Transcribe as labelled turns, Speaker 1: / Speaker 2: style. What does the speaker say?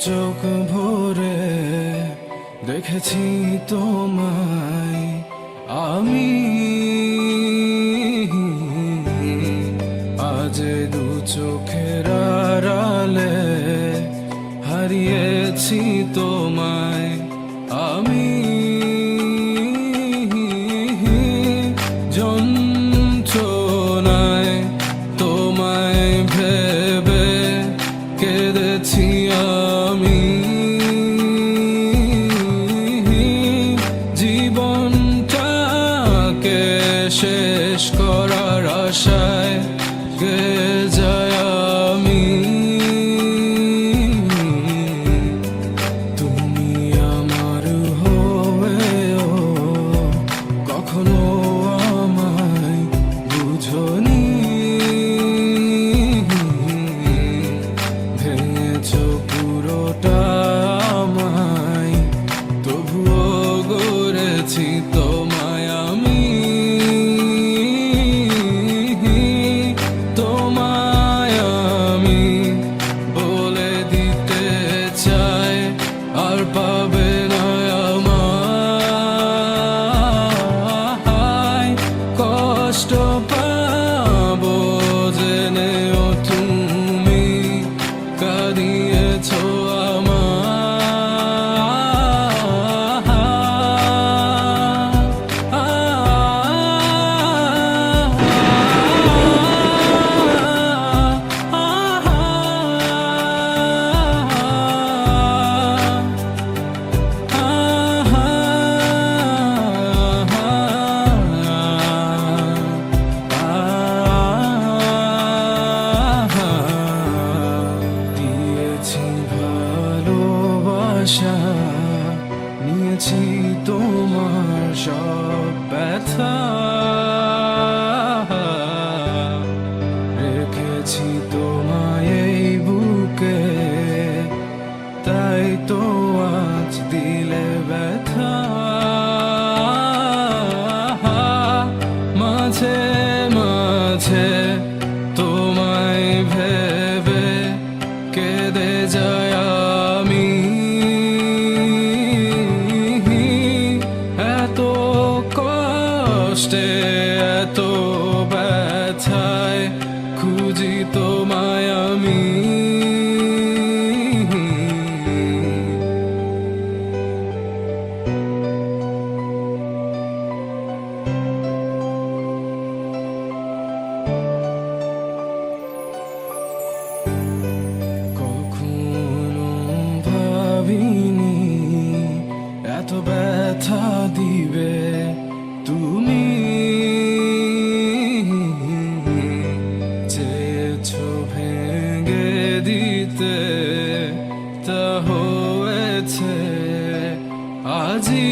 Speaker 1: চোখ ভরে দেখেছি তোমায় আমি। আজ দু চোখের আড়ালে হারিয়েছি তোমায় আমি। গে যায় আমি? তুমি আমার হয়েও কখনো আমায় বুঝনি। ভেঙেছ পুরোটা আমায় তবুও গড়েছি আশা নিয়েছি তোমার সব ব্যথা। রেখেছি তোমায় এই বুকে, তাই তো আজ দিলে ব্যথা। মাঝে মাঝে তোমায় আমি। এত ব্যথা দিবে তুমি। দিতে তা হয়েছে। আজি